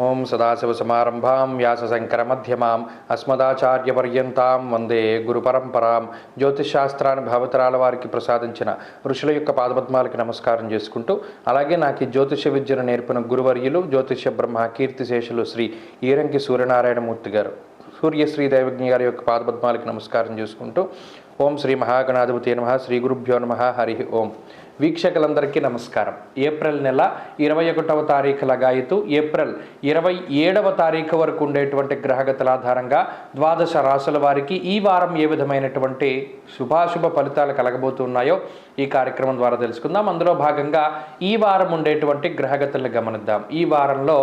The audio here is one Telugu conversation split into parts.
ఓం సదాశివసమారంభాం వ్యాసశంకరమధ్యమాం అస్మదాచార్యపర్యంతాం వందే గురు పరంపరాం. భావతరాల వారికి ప్రసాదించిన ఋషుల యొక్క పాదపద్మాలకి నమస్కారం చేసుకుంటూ అలాగే నాకు ఈ జ్యోతిష విద్యను నేర్పిన గురువర్యులు జ్యోతిష బ్రహ్మ కీర్తిశేషులు శ్రీ ఈరంకి సూర్యనారాయణమూర్తి గారు. సూర్యశ్రీ దైవజ్ఞ గారి యొక్క పాదపద్మాలకి నమస్కారం చేసుకుంటూ ఓం శ్రీ మహాగణాధిపతి నమ శ్రీ గురుభ్యో నమ హరి ఓం. వీక్షకులందరికీ నమస్కారం. ఏప్రిల్ నెల ఇరవై ఒకటవ తారీఖు లగాయతు ఏప్రిల్ ఇరవై ఏడవ తారీఖు వరకు ఉండేటువంటి గ్రహగతుల ఆధారంగా ద్వాదశ రాశుల వారికి ఈ వారం ఏ విధమైనటువంటి శుభాశుభ ఫలితాలు కలగబోతున్నాయో ఈ కార్యక్రమం ద్వారా తెలుసుకుందాం. అందులో భాగంగా ఈ వారం ఉండేటువంటి గ్రహగతులను గమనిద్దాం. ఈ వారంలో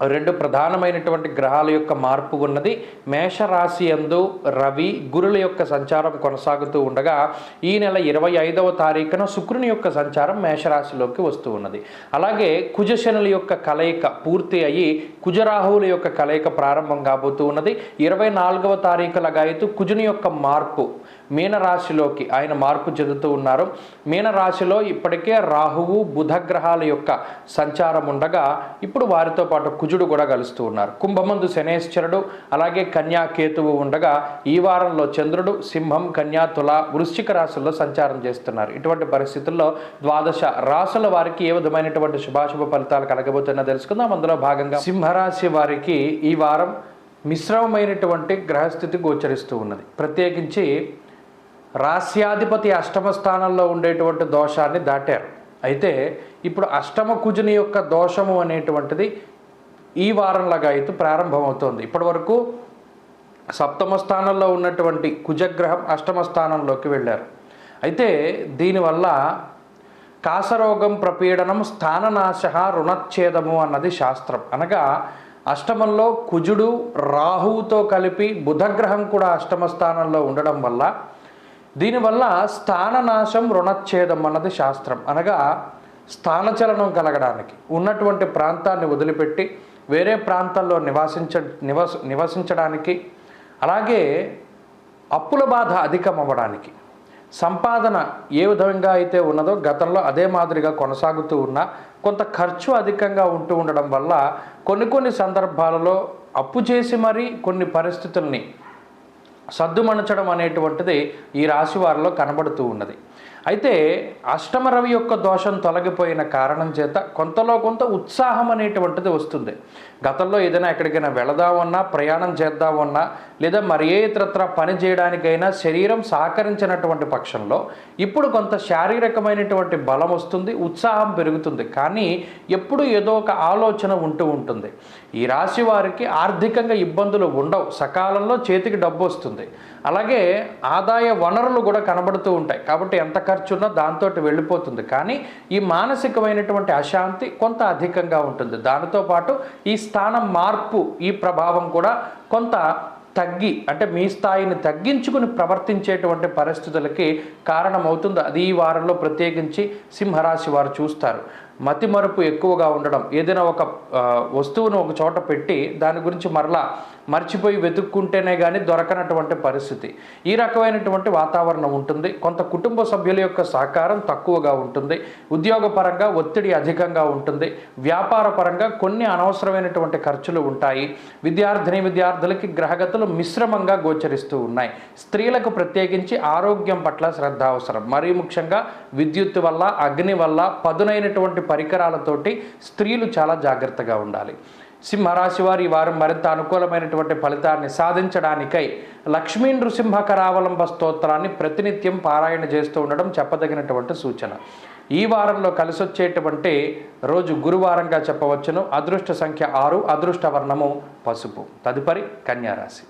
రెండు ప్రధానమైనటువంటి గ్రహాల యొక్క మార్పు ఉన్నది. మేషరాశి యందు రవి గురుల యొక్క సంచారం కొనసాగుతూ ఉండగా ఈ నెల ఇరవై ఐదవ తారీఖున శుక్రుని యొక్క సంచారం మేషరాశిలోకి వస్తూ ఉన్నది. అలాగే కుజశనుల యొక్క కలయిక పూర్తి అయ్యి కుజరాహువుల యొక్క కలయిక ప్రారంభం కాబోతూ ఉన్నది. ఇరవై నాలుగవ తారీఖుల లగాయతూ కుజుని యొక్క మార్పు మీనరాశిలోకి ఆయన మార్పు చెందుతూ ఉన్నారు. మీనరాశిలో ఇప్పటికే రాహువు బుధ గ్రహాల యొక్క సంచారం ఉండగా ఇప్పుడు వారితో పాటు కుజుడు కూడా కలుస్తూ ఉన్నారు. కుంభమందు శనేశ్వరుడు అలాగే కన్యా కేతువు ఉండగా ఈ వారంలో చంద్రుడు సింహం కన్యా తుల వృశ్చిక రాశుల్లో సంచారం చేస్తున్నారు. ఇటువంటి పరిస్థితుల్లో ద్వాదశ రాశుల వారికి ఏ విధమైనటువంటి శుభాశుభ ఫలితాలు కలగబోతున్నా తెలుసుకుందాం. అందులో భాగంగా సింహరాశి వారికి ఈ వారం మిశ్రమమైనటువంటి గ్రహస్థితి గోచరిస్తూ ఉన్నది. ప్రత్యేకించి రాస్యాధిపతి అష్టమ స్థానంలో ఉండేటువంటి దోషాన్ని దాటారు. అయితే ఇప్పుడు అష్టమ కుజుని యొక్క దోషము అనేటువంటిది ఈ వారంలాగా అయితే ప్రారంభమవుతోంది. ఇప్పటి వరకు సప్తమ స్థానంలో ఉన్నటువంటి కుజగ్రహం అష్టమ స్థానంలోకి వెళ్ళారు. అయితే దీనివల్ల కాసరోగం ప్రపీడనం స్థాననాశ రుణచ్ఛేదము అన్నది శాస్త్రం. అనగా అష్టమంలో కుజుడు రాహువుతో కలిపి బుధగ్రహం కూడా అష్టమ స్థానంలో ఉండడం వల్ల దీనివల్ల స్థాననాశం రుణచ్ఛేదం అన్నది శాస్త్రం. అనగా స్థానచలనం కలగడానికి. ఉన్నటువంటి ప్రాంతాన్ని వదిలిపెట్టి వేరే ప్రాంతాల్లో నివాసించ నివస నివసించడానికి అలాగే అప్పుల బాధ అధికం అవ్వడానికి సంపాదన ఏ విధంగా అయితే ఉన్నదో గతంలో అదే మాదిరిగా కొనసాగుతూ ఉన్నా కొంత ఖర్చు అధికంగా ఉంటూ ఉండడం వల్ల కొన్ని కొన్ని సందర్భాలలో అప్పు చేసి మరీ కొన్ని పరిస్థితుల్ని సద్దుమణచడం అనేటువంటిది ఈ రాశి వారిలో కనబడుతూ ఉన్నది. అయితే అష్టమ రవి యొక్క దోషం తొలగిపోయిన కారణం చేత కొంతలో కొంత ఉత్సాహం అనేటువంటిది వస్తుంది. గతంలో ఏదైనా ఎక్కడికైనా వెళదామన్నా ప్రయాణం చేద్దామన్నా లేదా మరి ఏ ఇతరత్ర పని చేయడానికైనా శరీరం సహకరించినటువంటి పక్షంలో ఇప్పుడు కొంత శారీరకమైనటువంటి బలం వస్తుంది ఉత్సాహం పెరుగుతుంది. కానీ ఎప్పుడు ఏదో ఒక ఆలోచన ఉంటూ ఉంటుంది. ఈ రాశి వారికి ఆర్థికంగా ఇబ్బందులు ఉండవు. సకాలంలో చేతికి డబ్బు వస్తుంది. అలాగే ఆదాయ వనరులు కూడా కనబడుతూ ఉంటాయి. కాబట్టి ఎంత ఖర్చున్నా దాంతో వెళ్ళిపోతుంది. కానీ ఈ మానసికమైనటువంటి అశాంతి కొంత అధికంగా ఉంటుంది. దానితో పాటు ఈ స్థానం మార్పు ఈ ప్రభావం కూడా కొంత తగ్గి అంటే మీ స్థాయిని తగ్గించుకుని ప్రవర్తించేటువంటి పరిస్థితులకి కారణమవుతుంది. అది ఈ వారంలో ప్రత్యేకించి సింహరాశి వారు చూస్తారు. మతిమరుపు ఎక్కువగా ఉండడం ఏదైనా ఒక వస్తువును ఒక చోట పెట్టి దాని గురించి మరలా మర్చిపోయి వెతుక్కుంటేనే కానీ దొరకనటువంటి పరిస్థితి. ఈ రకమైనటువంటి వాతావరణం ఉంటుంది. కొంత కుటుంబ సభ్యుల యొక్క సహకారం తక్కువగా ఉంటుంది. ఉద్యోగపరంగా ఒత్తిడి అధికంగా ఉంటుంది. వ్యాపార పరంగా కొన్ని అనవసరమైనటువంటి ఖర్చులు ఉంటాయి. విద్యార్థిని విద్యార్థులకి గ్రహగతులు మిశ్రమంగా గోచరిస్తూ ఉన్నాయి. స్త్రీలకు ప్రత్యేకించి ఆరోగ్యం పట్ల శ్రద్ధ అవసరం. మరీ ముఖ్యంగా విద్యుత్ వల్ల అగ్ని వల్ల పదునైనటువంటి పరికరాలతోటి స్త్రీలు చాలా జాగ్రత్తగా ఉండాలి. సింహరాశి వారు ఈ వారం మరింత అనుకూలమైనటువంటి ఫలితాన్ని సాధించడానికై లక్ష్మీ నృసింహ కరావలంబ స్తోత్రాన్ని ప్రతినిత్యం పారాయణ చేస్తూ ఉండడం చెప్పదగినటువంటి సూచన. ఈ వారంలో కలిసొచ్చేటువంటి రోజు గురువారంగా చెప్పవచ్చును. అదృష్ట సంఖ్య ఆరు అదృష్ట వర్ణము పసుపు. తదుపరి కన్యారాశి.